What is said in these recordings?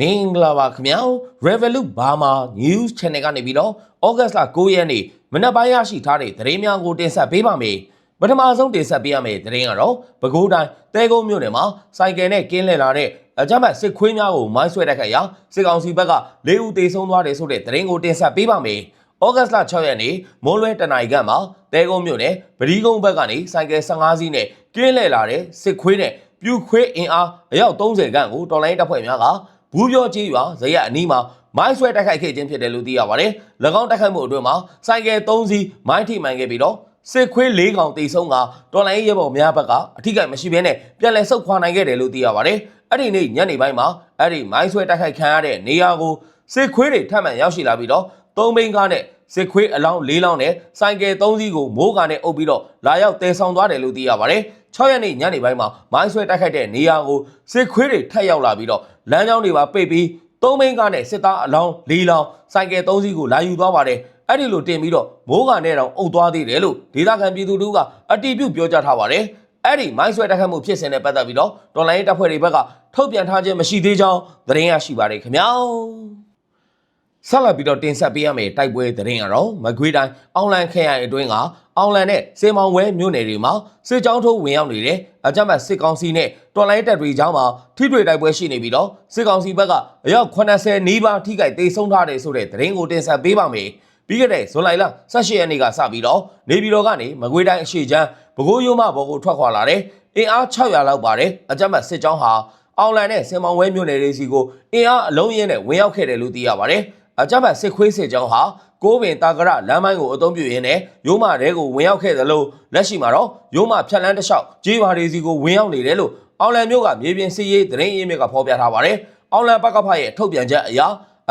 မင်္ဂလာပါခင်ဗျာ Revolut Burma News Channel ကနေပြီးတော့ဩဂတ်လ9ရက်နေ့မနက်ပိုင်းရရှိထားတဲ့သတင်းများကိုတင်ဆက်ပေးပါမယ်ပထမဆုံးတင်ဆက်ပေးရမယ့်သတင်းကတော့ပဲခူးတိုင်းတဲကုန်းမြို့နယ်မှာစိုက်ကယ်နဲ့ကင်းလှည့်လာတဲ့အကြမ်းဖက်စစ်ခွေးများကိုမိုင်းဆွဲတိုက်ခိုက်ရာစစ်ကောင်စီဘက်က၄ဦးသေဆုံးသွားတယ်ဆိုတဲ့သတင်းကိုတင်ဆက်ပေးပါမယ်ဩဂတ်လ6ရက်နေ့မိုးလွဲတနိုင်ကန့်မှာတဲကုန်းမြို့နယ်ဗဒီကုန်းဘက်ကနေစိုက်ကယ်15စီးနဲ့ကင်းလှည့်လာတဲ့စစ်ခွေးနဲ့ပြူခွေးအင်အားအယောက်30ခန့်ကိုတော်လိုင်းတပ်ဖွဲ့များက ဘူးပြောကြီးရွာဇရက်အနီးမှာမိုင်းဆွဲတိုက်ခိုက်ခဲ့ခြင်းဖြစ်တယ်လို့သိရပါတယ်။၎င်းတိုက်ခိုက်မှုအတွင်းမှာစိုက်ကယ်3စီးမိုင်းထိမှန်ခဲ့ပြီးတော့စစ်ခွေး၄ကောင်တိတ်ဆုံးကတော်လိုင်းရဲဘော်များဘက်ကအထိကိမရှိဘဲနဲ့ပြန်လည်ဆုတ်ခွာနိုင်ခဲ့တယ်လို့သိရပါတယ်။အဲ့ဒီနေ့ညနေပိုင်းမှာအဲ့ဒီမိုင်းဆွဲတိုက်ခိုက်ခံရတဲ့နေရာကိုစစ်ခွေးတွေထပ်မံရောက်ရှိလာပြီးတော့သုံးဘိန်းကားနဲ့စစ်ခွေးအလောင်း၄လောင်းနဲ့စိုက်ကယ်၃စီးကိုမိုးကာနဲ့အုပ်ပြီးတော့လာရောက်တဲဆောင်သွားတယ်လို့သိရပါတယ်။ 6ရက်နေ့ညနေပိုင်းမှာမိုင်းဆွဲတိုက်ခိုက်တဲ့နေရာကိုစစ်ခွေးတွေထပ်ရောက်လာပြီးတော့လမ်းကြောင်းတွေပါပိတ်ပြီးသုံးဘိန်းကားနဲ့စစ်သားအလောင်း၄လောင်းစိုက်ကယ်၃စီးကိုလာယူသွားပါတယ်။အဲ့ဒီလိုတင်ပြီးတော့မိုးကာနဲ့တောင်အုပ်သွားသေးတယ်လို့ဒေသခံပြည်သူတို့ကအတီးပြုတ်ပြောကြားထားပါတယ်။အဲ့ဒီမိုင်းဆွဲတိုက်ခိုက်မှုဖြစ်စဉ်နဲ့ပတ်သက်ပြီးတော့တော်လိုင်းရေးတပ်ဖွဲ့တွေဘက်ကထုတ်ပြန်ထားခြင်းမရှိသေးကြောင်းသတင်းရရှိပါတယ်ခင်ဗျာ။ဆက်လက်ပြီးတော့တင်ဆက်ပေးရမယ့်တိုက်ပွဲသတင်းကတော့မကွေးတိုင်းအောင်လန်ခရိုင်အတွင်းက အောင်လန်နဲ့စေမောင်ဝဲမြို့နယ်တွေမှာစစ်ကြောင်းထိုးဝင်ရောက်နေတဲ့အကြမ်းဖက်စစ်ကောင်စီနဲ့တော်လိုင်းတပ်တွေကြားမှာထိတွေ့တိုက်ပွဲရှိနေပြီးတော့စစ်ကောင်စီဘက်ကအယောက်80နီးပါးထိခိုက်ဒေဆုံးထားတယ်ဆိုတဲ့သတင်းကိုတင်ဆက်ပေးပါမယ်။ပြီးခဲ့တဲ့ဇွန်လလ18ရက်နေ့ကစပြီးတော့နေပြည်တော်ကနေမကွေးတိုင်းအရှိချမ်းပဲခူးရိုးမဘော်ကိုထွက်ခွာလာတဲ့အင်အား600လောက်ပါတယ်အကြမ်းဖက်စစ်ကြောင်းဟာအောင်လန်နဲ့စင်မောင်ဝဲမြို့နယ်တွေစီကိုအင်အားအလုံးရင်းနဲ့ဝင်ရောက်ခဲ့တယ်လို့သိရပါတယ်။အကြမ်းဖက်စစ်ခွေးစစ်ကြောင်းဟာ ကိုးပင်တာကရလမ်းမိုင်းကိုအုံပြုရင်းနဲ့ရိုးမတဲကိုဝင်ရောက်ခဲ့သလိုလက်ရှိမှာတော့ရိုးမဖြတ်လန်းတစ်လျှောက်ကြေးပါတွေစီကိုဝင်ရောက်နေတယ်လို့အောင်လန်မြို့ကမြေပြင်စီရေးသတင်းရင်းမြစ်ကဖော်ပြထားပါတယ်။အောင်လန်ပကဖရဲ့ထုတ်ပြန်ချက်အရ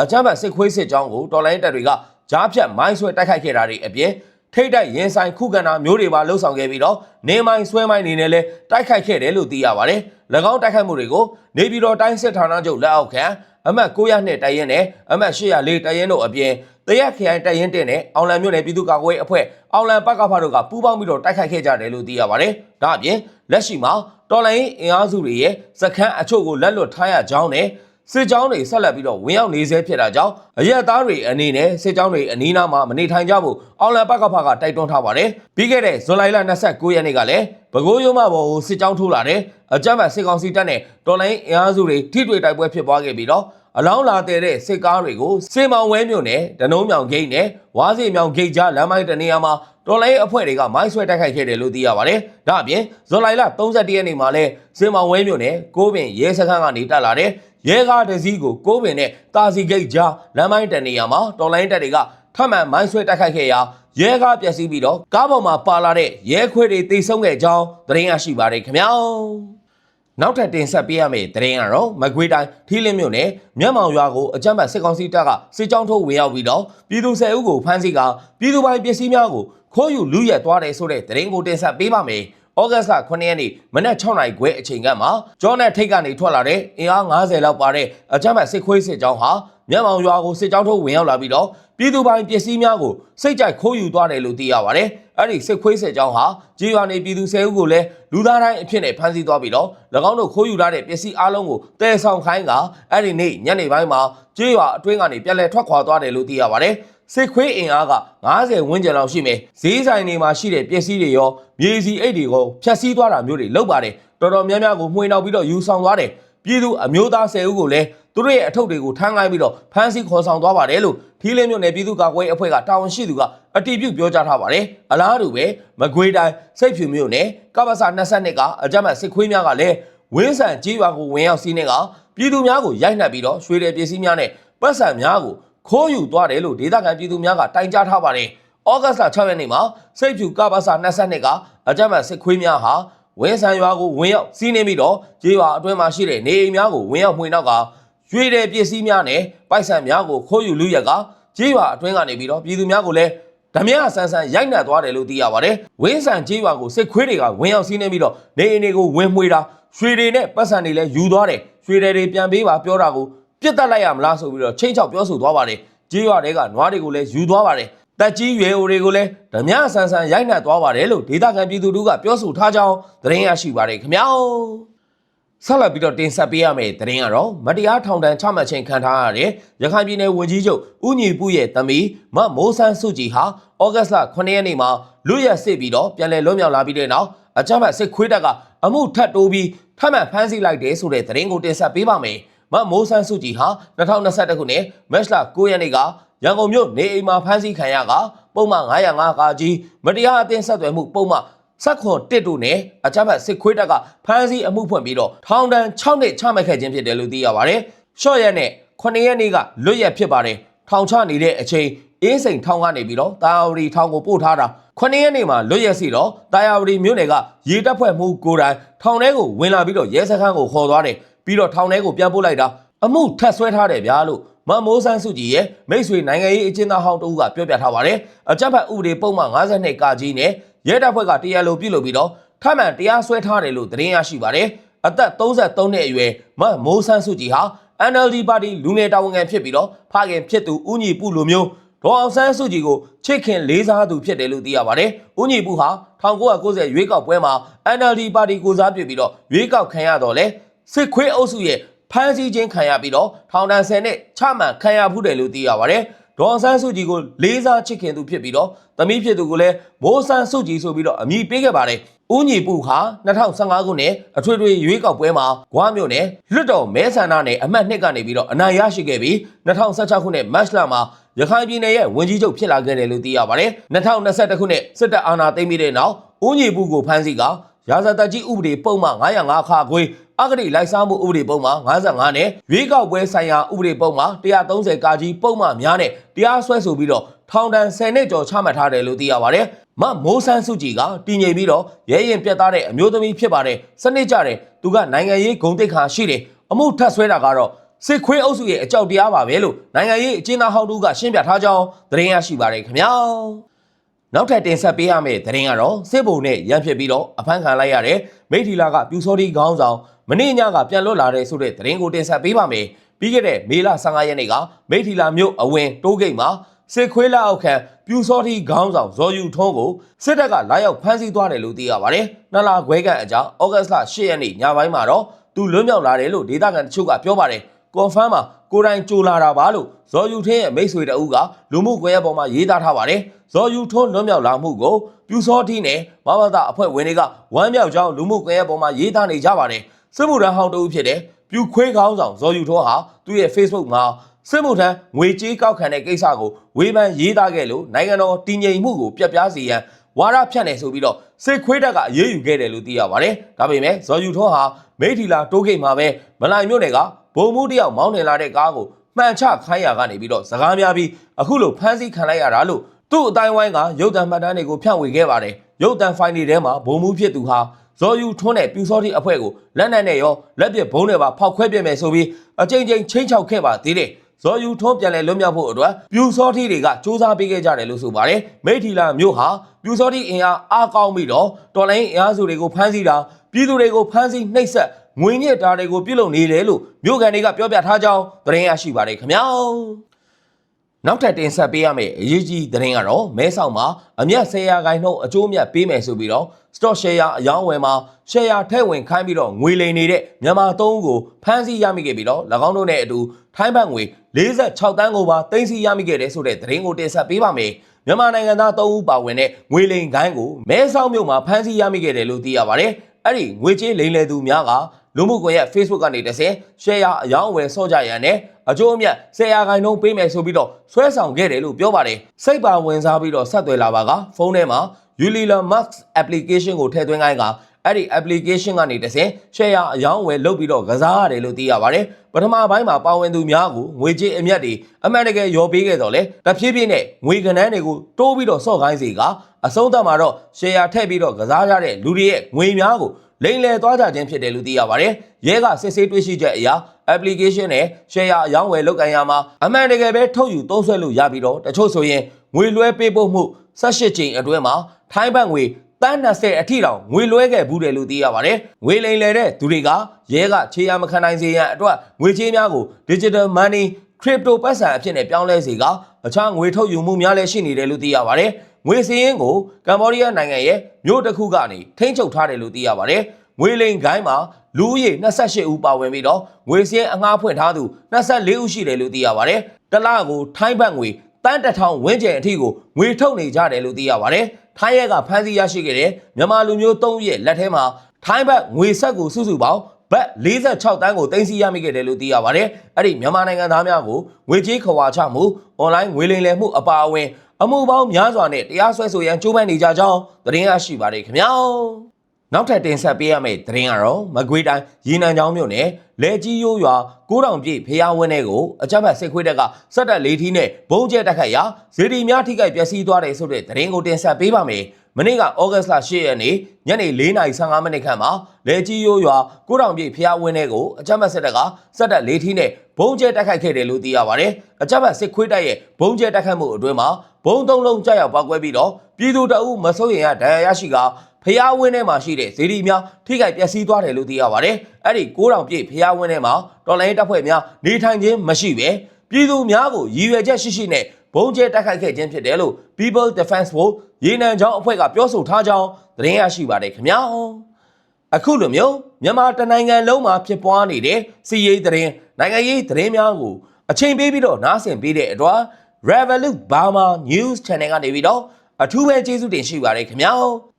အကြမ်းဖက်စစ်ခွေးစစ်ကြောင်းကိုတော်လိုင်းတပ်တွေကကြားဖြတ်မိုင်းဆွဲတိုက်ခိုက်ခဲ့တာတွေအပြင်ထိတ်တိုက်ရင်ဆိုင်ခုခံတာမျိုးတွေပါလှုပ်ဆောင်ခဲ့ပြီးတော့နေမိုင်းဆွဲမိုင်းနေနဲ့လဲတိုက်ခိုက်ခဲ့တယ်လို့သိရပါတယ်။၎င်းတိုက်ခိုက်မှုတွေကိုနေပြည်တော်တိုင်းစစ်ဌာနချုပ်လက်အောက်ခံအမှတ်900နဲ့တိုက်ရင်နဲ့အမှတ်804တိုက်ရင်တို့အပြင် တရက်ခရိုင်တိုက်ရင်တင်နဲ့အောင်လံမြို့နယ်ပြည်သူ့ကာကွယ်ရေးအဖွဲ့အောင်လံပကဖတို့ကပူးပေါင်းပြီးတော့တိုက်ခိုက်ခဲ့ကြတယ်လို့သိရပါတယ်။ဒါအပြင်လက်ရှိမှာတော်လိုင်းအင်အားစုတွေရဲ့စခန်းအချို့ကိုလက်လွတ်ထားရကြောင်းနဲ့စစ်ကြောင်းတွေဆက်လက်ပြီးတော့ဝင်ရောက်နေဆဲဖြစ်တာကြောင့်အရက်သားတွေအနေနဲ့စစ်ကြောင်းတွေအနီးနားမှာမနေထိုင်ကြဖို့အောင်လံပကဖကတိုက်တွန်းထားပါတယ်။ပြီးခဲ့တဲ့ဇွန်လလ29ရက်နေ့ကလည်းပဲခူးရုံးမဘော်ကိုစစ်ကြောင်းထိုးလာတဲ့အကြမ်းဖက်စစ်ကောင်စီတပ်နဲ့တော်လိုင်းအင်အားစုတွေထိတွေ့တိုက်ပွဲဖြစ်ပွားခဲ့ပြီးတော့ အလောင်းလာတဲ့တဲ့စစ်ကားတွေကိုစေမောင်ဝဲမြို့နယ်ဒနုံးမြောင်ဂိတ်နဲ့ဝါးစီမြောင်ဂိတ်ကြားလမ်းမိုင်းတနေရာမှာတော်လိုင်းအဖွဲ့တွေကမိုင်းဆွဲတိုက်ခိုက်ခဲ့တယ်လို့သိရပါတယ်။ဒါအပြင်ဇွန်လ31ရက်နေ့မှာလဲစေမောင်ဝဲမြို့နယ်ကိုးပင်ရဲစခန်းကနေတက်လာတဲ့ရဲကားတစ်စီးကိုကိုးပင်နဲ့တာစီဂိတ်ကြားလမ်းမိုင်းတနေရာမှာတော်လိုင်းတပ်တွေကထပ်မံမိုင်းဆွဲတိုက်ခိုက်ခဲ့ရာရဲကားပျက်စီးပြီးတော့ကားပေါ်မှာပါလာတဲ့ရဲခွေတွေတိတ်ဆုံးခဲ့ကြောင်းသတင်းရရှိပါတယ်ခင်ဗျာ။ နောက်ထပ်တင်ဆက်ပေးရမယ့်သတင်းကတော့မကွေးတိုင်းထီးလင်းမြို့နယ်မြတ်မောင်ရွာကိုအကြမ်းဖက်စစ်ကောင်စီတပ်ကစစ်ကြောင်းထုတ်ဝင်ရောက်ပြီးတော့ပြည်သူ၁၀ဦးကိုဖမ်းဆီးကပြည်သူပိုင်ပစ္စည်းများကိုခိုးယူလူရက်သွားတယ်ဆိုတဲ့သတင်းကိုတင်ဆက်ပေးပါမယ်။ဩဂတ်စ်လ9ရက်နေ့မနက်6နာရီခွဲအချိန်ကမှဂျောနဲ့ထိတ်ကနေထွက်လာတဲ့အင်အား90လောက်ပါတဲ့အကြမ်းဖက်စစ်ခွေးစစ်ကြောင်းဟာမြတ်မောင်ရွာကိုစစ်ကြောင်းထုတ်ဝင်ရောက်လာပြီးတော့ပြည်သူပိုင်ပစ္စည်းများကိုစိတ်ကြိုက်ခိုးယူသွားတယ်လို့သိရပါတယ်။ အဲ့ဒီစစ်ခွေးစစ်ကြောင်းဟာကြေးရွာနေပြည်သူ10ဦးကိုလည်းလူသားတိုင်းအဖြစ်နဲ့ဖမ်းဆီးသွားပြီးတော့၎င်းတို့ခိုးယူထားတဲ့ပစ္စည်းအလုံးကိုတည်ဆောင်ခိုင်းကအဲ့ဒီနေ့ညနေပိုင်းမှာကြေးရွာအတွင်းကနေပြန်လည်ထွက်ခွာသွားတယ်လို့သိရပါတယ်။စစ်ခွေးအင်အားက90ဝန်းကျင်လောက်ရှိမယ်ဈေးဆိုင်တွေမှာရှိတဲ့ပစ္စည်းတွေရောမြေစီအိတ်တွေကိုဖျက်ဆီးသွားတာမျိုးတွေလုပ်ပါတယ်တော်တော်များများကိုမှွေနှောက်ပြီးတော့ယူဆောင်သွားတယ်ပြည်သူအမျိုးသား10ဦးကိုလည်း သူတို့ရဲ့အထုပ်တွေကိုထမ်းလိုက်ပြီးတော့ဖမ်းဆီးခေါ်ဆောင်သွားပါတယ်လို့ထီးလင်းမြို့နယ်ပြည်သူ့ကာကွယ်ရေးအဖွဲ့ကတာဝန်ရှိသူကအတည်ပြုပြောကြားထားပါတယ်အလားတူပဲမကွေးတိုင်းစိတ်ဖြူမြို့နယ်ကပ္ပစာ22ကအကြမ်းဖက်စစ်ခွေးများကလည်းဝင်းဆန်ကြီးရွာကိုဝင်ရောက်စီးနေကပြည်သူများကိုရိုက်နှက်ပြီးတော့ရွှေတယ်ပစ္စည်းများနဲ့ပတ်စံများကိုခိုးယူသွားတယ်လို့ဒေသခံပြည်သူများကတိုင်ကြားထားပါတယ်။ဩဂတ်စ်လ6ရက်နေ့မှာစိတ်ဖြူကပ္ပစာ22ကအကြမ်းဖက်စစ်ခွေးများဟာဝင်းဆန်ရွာကိုဝင်ရောက်စီးနှင်းပြီးတော့ကြေးရွာအတွင်းမှာရှိတဲ့နေအိမ်များကိုဝင်ရောက်မှွေနောက်က ရွေတဲ့ပစ္စည်းများနဲ့ပိုက်ဆံများကိုခိုးယူလူရက်ကကြေးရွာအတွင်းကနေပြီးတော့ပြည်သူများကိုလည်းဓမြဆန်းဆန်းရိုက်နှက်သွားတယ်လို့သိရပါတယ်။ဝင်းဆန်ကြေးရွာကိုစစ်ခွေးတွေကဝင်ရောက်စီးနှင်းပြီးတော့နေအိမ်တွေကိုဝင်မှွေတာရွှေတွေနဲ့ပတ်စံတွေလည်းယူသွားတယ်။ရွှေတွေပြန်ပေးပါပြောတာကိုပြစ်တက်လိုက်ရမလားဆိုပြီးတော့ချိန်ချောက်ပြောဆိုသွားပါတယ်။ကြေးရွာတွေကနွားတွေကိုလည်းယူသွားပါတယ်။တက်ကြီးရွယ်အိုတွေကိုလည်းဓမြဆန်းဆန်းရိုက်နှက်သွားပါတယ်လို့ဒေသခံပြည်သူတို့ကပြောဆိုထားကြောင်းသတင်းရရှိပါတယ်ခင်ဗျာ။ ဆက်လက်ပြီးတော့တင်ဆက်ပေးရမယ့်သတင်းကတော့မတရားထောင်ဒဏ်ချမှတ်ခြင်းခံထားရတဲ့ရခိုင်ပြည်နယ်ဝန်ကြီးချုပ်ဦးညီပုရဲ့သမီးမမိုးဆန်းစုကြည်ဟာဩဂတ်လ9ရက်နေ့မှာလွတ်ရက်စစ်ပြီးတော့ပြန်လည်လွတ်မြောက်လာပြီးတဲ့နောက်အကြမ်းဖက်စစ်ခွေးတပ်ကအမှုထပ်တိုးပြီးထပ်မံဖမ်းဆီးလိုက်တယ်ဆိုတဲ့သတင်းကိုတင်ဆက်ပေးပါမယ်။မမိုးဆန်းစုကြည်ဟာ2021ခုနှစ်မတ်လ9ရက်နေ့ကရန်ကုန်မြို့နေအိမ်မှာဖမ်းဆီးခံရကပုံမှန်905ကကြီးမတရားအသင်းဆက်သွယ်မှုပုံမှန် ဆက်ခွန်တစ်တို့နဲ့အကြမ်းဖက်စစ်ခွေးတပ်ကဖမ်းဆီးအမှုဖွင့်ပြီးတော့ထောင်ဒဏ်6နှစ်ချမှတ်ခဲ့ခြင်းဖြစ်တယ်လို့သိရပါတယ်။ရှော့ရက်နဲ့9ရက်နေ့ကလွတ်ရက်ဖြစ်ပါတယ်။ထောင်ချနေတဲ့အချိန်အင်းစိန်ထောင်ကနေပြီးတော့တာယာဝတီထောင်ကိုပို့ထားတာ9ရက်နေ့မှာလွတ်ရက်စီတော့တာယာဝတီမြို့နယ်ကရေတပ်ဖွဲ့မှုကိုယ်တိုင်ထောင်ထဲကိုဝင်လာပြီးတော့ရဲစခန်းကိုခေါ်သွားတယ်ပြီးတော့ထောင်ထဲကိုပြန်ပို့လိုက်တာအမှုထပ်ဆွဲထားတယ်ဗျာလို့မမိုးဆန်းစုကြည်ရဲ့မိတ်ဆွေနိုင်ငံရေးအကျဉ်းသားဟောင်းတဦးကပြောပြထားပါတယ်အကြမ်းဖက်ဥပဒေပုံမှန်52ကကြီးနဲ့ ရဲတပ်ဖွဲ့ကတရားလိုပြုလုပ်ပြီးတော့ထပ်မံတရားစွဲထားတယ်လို့သတင်းရရှိပါတယ်အသက်33နှစ်အရွယ်မမိုးဆန်းစုကြည်ဟာ NLD ပါတီလူငယ်တာဝန်ခံဖြစ်ပြီးတော့ဖခင်ဖြစ်သူဦးညီပုလိုမျိုးဒေါ်အောင်ဆန်းစုကြည်ကိုချစ်ခင်လေးစားသူဖြစ်တယ်လို့သိရပါတယ်။ဦးညီပုဟာ1990ရွေးကောက်ပွဲမှာ NLD ပါတီကိုစားပြုပြီးတော့ရွေးကောက်ခံရတော့လဲစစ်ခွေးအုပ်စုရဲ့ဖမ်းဆီးခြင်းခံရပြီးတော့ထောင်ဒဏ်10နှစ်ချမှန်ခံရမှုတယ်လို့သိရပါတယ်။ ဒေါ်အောင်ဆန်းစုကြည်ကိုလေးစားချစ်ခင်သူဖြစ်ပြီးတော့သမီးဖြစ်သူကိုလည်းမိုးဆန်းစုကြည်ဆိုပြီးတော့အမည်ပေးခဲ့ပါတယ်။ဦးညီပုဟာ2015ခုနှစ်အထွေထွေရွေးကောက်ပွဲမှာဂွားမြို့နယ်လွတ်တော်မဲဆန္ဒနယ်အမှတ်2ကနေပြီးတော့အနိုင်ရရှိခဲ့ပြီး2016ခုနှစ်မတ်လမှာရခိုင်ပြည်နယ်ရဲ့ဝန်ကြီးချုပ်ဖြစ်လာခဲ့တယ်လို့သိရပါတယ်။2021ခုနှစ်စစ်တပ်အာဏာသိမ်းပြီးတဲ့နောက်ဦးညီပုကိုဖမ်းဆီးကရာဇသက်ကြီးဥပဒေပုံမှန်905ခါခွေ အဂတိလိုက်စားမှုဥပဒေပုံမှန်55နဲ့ရွေးကောက်ပွဲဆိုင်ရာဥပဒေပုံမှန်130ကာကြီးပုံမှန်များနဲ့တရားစွဲဆိုပြီးတော့ထောင်ဒဏ်10နှစ်ကျော်ချမှတ်ထားတယ်လို့သိရပါတယ်။မမိုးဆန်းစုကြည်ကတည်ငြိမ်ပြီးတော့ရဲရင်ပြတ်သားတဲ့အမျိုးသမီးဖြစ်ပါတယ်။စနစ်ကြတယ်သူကနိုင်ငံရေးဂုဏ်သိက္ခာရှိတယ်။အမှုထပ်ဆွဲတာကတော့စစ်ခွေးအုပ်စုရဲ့အကြောက်တရားပါပဲလို့နိုင်ငံရေးအကျဉ်းသားဟောင်းတို့ကရှင်းပြထားကြောင်းသတင်းရရှိပါတယ်ခင်ဗျာ။ နောက်ထပ်တင်ဆက်ပေးရမယ့်သတင်းကတော့စစ်ဘုံနဲ့ရန်ဖြစ်ပြီးတော့အဖမ်းခံလိုက်ရတဲ့မိထီလာကပြူစောတိခေါင်းဆောင်မနေ့ညကပြန်လွတ်လာတဲ့ဆိုတဲ့သတင်းကိုတင်ဆက်ပေးပါမယ်။ပြီးခဲ့တဲ့မေလ15ရက်နေ့ကမိထီလာမြို့အဝင်တိုးဂိတ်မှာစစ်ခွေးလက်အောက်ခံပြူစောတိခေါင်းဆောင်ဇော်ယူထုံးကိုစစ်တပ်ကလာရောက်ဖမ်းဆီးသွားတယ်လို့သိရပါတယ်။နှစ်လခွဲခန့်အကြာဩဂတ်လ10ရက်နေ့ညပိုင်းမှာတော့သူလွတ်မြောက်လာတယ်လို့ဒေသခံတချို့ကပြောပါတယ်။ confirm မှာကိုယ်တိုင်ကြိုလာတာပါလို့ဇော်ယူထင်းရဲ့မိတ်ဆွေတအုပ်ကလူမှုကွန်ရက်ပေါ်မှာရေးသားထားပါတယ်။ဇော်ယူထွန်းလွတ်မြောက်လာမှုကိုပြူစောတိနဲ့မဘာသာအဖွဲ့ဝင်တွေကဝမ်းမြောက်ကြောင်းလူမှုကွန်ရက်ပေါ်မှာရေးသားနေကြပါတယ်။စစ်မှုထမ်းဟောင်းတအုပ်ဖြစ်တဲ့ပြူခွေးခေါင်းဆောင်ဇော်ယူထွန်းဟာသူ့ရဲ့ Facebook မှာစစ်မှုထမ်းငွေကြေးကောက်ခံတဲ့ကိစ္စကိုဝေဖန်ရေးသားခဲ့လို့နိုင်ငံတော်တည်ငြိမ်မှုကိုပြတ်ပြားစေရန်ဝါရဖြန့်နေဆိုပြီးတော့စစ်ခွေးတပ်ကအရေးယူခဲ့တယ်လို့သိရပါတယ်။ဒါပေမဲ့ဇော်ယူထွန်းဟာ မိထီလာတိုးဂိတ်မှာပဲမလိုင်မြို့နယ်ကဘုံမှုတယောက်မောင်းနေလာတဲ့ကားကိုမှန်ချခိုင်းရကနေပြီးတော့စကားများပြီးအခုလိုဖမ်းဆီးခံလိုက်ရတာလို့သူ့အတိုင်းဝိုင်းကရုပ်တံမှတ်တမ်းတွေကိုဖြန့်ဝေခဲ့ပါတယ်။ရုပ်တံဖိုင်တွေထဲမှာဘုံမှုဖြစ်သူဟာဇော်ယူထွန်းတဲ့ပြူစောတိအဖွဲ့ကိုလက်နက်နဲ့ရောလက်ပစ်ဘုံနဲ့ပါဖောက်ခွဲပြစ်မယ်ဆိုပြီးအကြိမ်ကြိမ်ချင်းချောက်ခဲ့ပါသေးတယ်။ဇော်ယူထွန်းပြန်လဲလွတ်မြောက်ဖို့အတွက်ပြူစောတိတွေကစူးစမ်းပေးခဲ့ကြတယ်လို့ဆိုပါတယ်မိထီလာမြို့ဟာပြူစောတိအင်အားအားကောင်းပြီးတော့တော်လိုင်းအင်အားစုတွေကိုဖမ်းဆီးတာ ပြည်သူတွေကိုဖမ်းဆီးနှိပ်စက်ငွေညစ်တာတွေကိုပြုလုပ်နေတယ်လို့မြို့ကန်တွေကပြောပြထားကြောင်းသတင်းရရှိပါတယ်ခင်ဗျာနောက်ထပ်တင်ဆက်ပေးရမယ့်အရေးကြီးသတင်းကတော့မဲဆောက်မှာအမျက်10ရာခိုင်နှုန်းအကျိုးအမြတ်ပေးမယ်ဆိုပြီးတော့ stock share အယောင်းဝယ်မှာ share ထည့်ဝင်ခိုင်းပြီးတော့ငွေလိမ်နေတဲ့မြန်မာသုံးဦးကိုဖမ်းဆီးရမိခဲ့ပြီးတော့၎င်းတို့နဲ့အတူထိုင်းဘတ်ငွေ46တန်းကိုပါတင်စီရမိခဲ့တယ်ဆိုတဲ့သတင်းကိုတင်ဆက်ပေးပါမယ်မြန်မာနိုင်ငံသား3ဦးပါဝင်တဲ့ငွေလိမ်ကိုင်းကိုမဲဆောက်မြို့မှာဖမ်းဆီးရမိခဲ့တယ်လို့သိရပါတယ် အဲ့ဒီငွေကြေးလိမ်လည်သူများကလူမှုကွန်ရက် Facebook ကနေတစ်ဆင့် share အယောင်းအဝယ်ဆော့ကြရန်နဲ့အကျိုးအမြတ်10ရာခိုင်နှုန်းပေးမယ်ဆိုပြီးတော့ဆွဲဆောင်ခဲ့တယ်လို့ပြောပါတယ်စိတ်ပါဝင်စားပြီးတော့ဆက်သွယ်လာပါကဖုန်းထဲမှာ Ulila Max application ကိုထည့်သွင်းခိုင်းကအဲ့ဒီ application ကနေတစ်ဆင့် share အယောင်းအဝယ်လုပ်ပြီးတော့ကစားရတယ်လို့သိရပါတယ်ပထမပိုင်းမှာပါဝင်သူများကိုငွေကြေးအမြတ်တွေအမှန်တကယ်ရော်ပေးခဲ့တော့လေတဖြည်းဖြည်းနဲ့ငွေကဏန်းတွေကိုတိုးပြီးတော့ဆော့ခိုင်းစီက အဆုံးသတ်မှာတော့ share ထည့်ပြီးတော့ကစားကြတဲ့လူတွေရဲ့ငွေများကိုလိမ်လည်သွားကြခြင်းဖြစ်တယ်လို့သိရပါတယ်။ရဲကစစ်ဆေးတွေ့ရှိချက်အရာ application နဲ့ share အယောင်းဝယ်လုပ်ကိုင်ရမှာအမှန်တကယ်ပဲထုတ်ယူသုံးစွဲလို့ရပြီးတော့တချို့ဆိုရင်ငွေလွှဲပေးဖို့မှု18ကြိမ်အတွင်းမှာထိုင်းဘတ်ငွေတန်း20အထိတောင်ငွေလွှဲခဲ့ဘူးတယ်လို့သိရပါတယ်။ငွေလိမ်လည်တဲ့သူတွေကရဲကခြေရမခံနိုင်စေရန်အတွက်ငွေချေးများကို digital money crypto ပတ်စံအဖြစ်နဲ့ပြောင်းလဲစေကအခြားငွေထုတ်ယူမှုများလည်းရှိနေတယ်လို့သိရပါတယ်။ငွေစည်းရင်းကိုကမ္ဘောဒီးယားနိုင်ငံရဲ့မြို့တစ်ခုကနေထိန်းချုပ်ထားတယ်လို့သိရပါတယ်။ငွေလိန်ဂိုင်းမှာလူဦးရေ28ဦးပါဝင်ပြီးတော့ငွေစင်းအငှားဖွင့်ထားသူ24ဦးရှိတယ်လို့သိရပါတယ်။တစ်လကိုထိုင်းဘတ်ငွေတန်းတစ်ထောင်ဝန်းကျင်အထိကိုငွေထုတ်နေကြတယ်လို့သိရပါတယ်။ထိုင်းရဲကဖမ်းဆီးရရှိခဲ့တဲ့မြန်မာလူမျိုး3ဦးရဲ့လက်ထဲမှာထိုင်းဘတ်ငွေဆက်ကိုစုစုပေါင်း ဘတ်46တန်းကိုတင်စီရမိခဲ့တယ်လို့သိရပါတယ်။အဲ့ဒီမြန်မာနိုင်ငံသားများကိုငွေကြေးခွာချမှုအွန်လိုင်းငွေလိမ်လည်မှုအပါအဝင်အမှုပေါင်းများစွာနဲ့တရားစွဲဆိုရန်ကြိုးပမ်းနေကြကြောင်းသတင်းရရှိပါတယ်ခင်ဗျာ။နောက်ထပ်တင်ဆက်ပေးရမယ့်သတင်းကတော့မကွေးတိုင်းရေနံချောင်းမြို့နယ်လဲကြီးရိုးရွာ9000ပြည့်ဖျားဝင်းထဲကိုအကြမ်းဖက်စစ်ခွေးတပ်ကစက်တက်လေးထီးနဲ့ဘုံကျဲတက်ခတ်ရာဇေဒီများထိခိုက်ပျက်စီးသွားတယ်ဆိုတဲ့သတင်းကိုတင်ဆက်ပေးပါမယ်။ မနေ့ကဩဂတ်စ်လ10ရက်နေ့ညနေ4:55မိနစ်ခန့်မှာလဲကြီးရိုးရွာ9000ပြည့်ဖျားဝင်းထဲကိုအကြမ်းဖက်စစ်တပ်ကစက်တက်လေးထီးနဲ့ဘုံကျဲတက်ခတ်ခဲ့တယ်လို့သိရပါတယ်။အကြမ်းဖက်စစ်ခွေးတပ်ရဲ့ဘုံကျဲတက်ခတ်မှုအတွင်းမှာဘုံသုံးလုံးကြောက်ရောက်ပေါက်ကွဲပြီးတော့ပြည်သူတအုပ်မစိုးရင်ရဒဏ်ရာရရှိကဖျားဝင်းထဲမှာရှိတဲ့ဇေဒီများထိခိုက်ပျက်စီးသွားတယ်လို့သိရပါတယ်။အဲ့ဒီ9000ပြည့်ဖျားဝင်းထဲမှာတော်လိုင်းတပ်ဖွဲ့များနေထိုင်ခြင်းမရှိပဲပြည်သူများကိုရည်ရွယ်ချက်ရှိရှိနဲ့ ဘုံကျဲတိုက်ခိုက်ခဲ့ခြင်းဖြစ်တယ်လို့ People Defense Force ရေနံချောင်းအဖွဲ့ကပြောဆိုထားကြောင်းသတင်းရရှိပါတယ်ခင်ဗျာ။အခုလိုမျိုးမြန်မာတနိုင်ငံလုံးမှာဖြစ်ပွားနေတဲ့စီးရေးသတင်းနိုင်ငံရေးသတင်းများကိုအချိန်ပေးပြီးတော့နားဆင်ပေးတဲ့အတွက် Revolut Burma News Channel ကနေပြီးတော့အထူးပဲကျေးဇူးတင်ရှိပါတယ်ခင်ဗျာ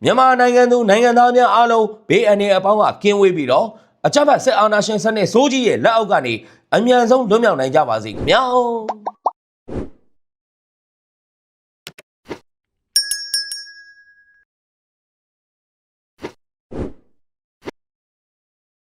မြန်မာနိုင်ငံသူနိုင်ငံသားများအားလုံးဘေးအန္တရာယ်အပေါင်းကကင်းဝေးပြီးတော့အကြမ်းဖက်စစ်အာဏာရှင်စနစ်စိုးကြီးရဲ့လက်အောက်ကနေအမြန်ဆုံးလွတ်မြောက်နိုင်ကြပါစေခင်ဗျာ